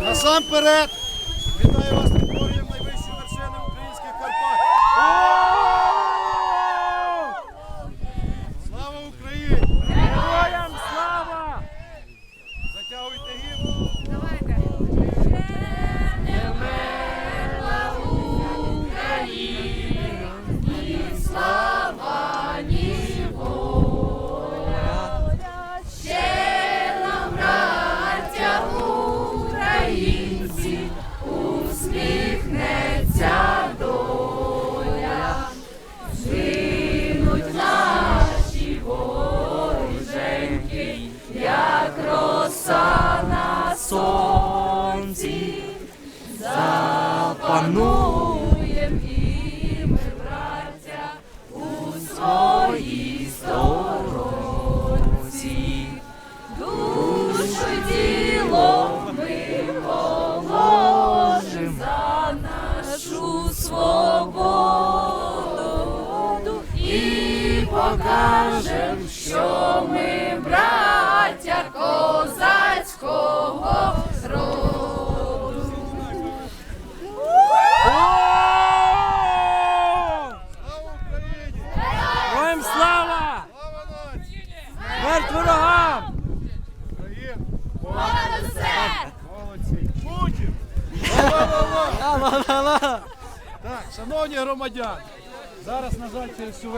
Насамперед, вітаю вас під подієм найвищої вершини українських Карпат. Слава Україні! Сонці запануєм і ми, браття, у своїй сторонці. Душу й тіло ми положим за нашу свободу і покажем, що ми ворогам! Понад усе! Молодці! Путін! Так, шановні громадяни, зараз, на жаль, через цю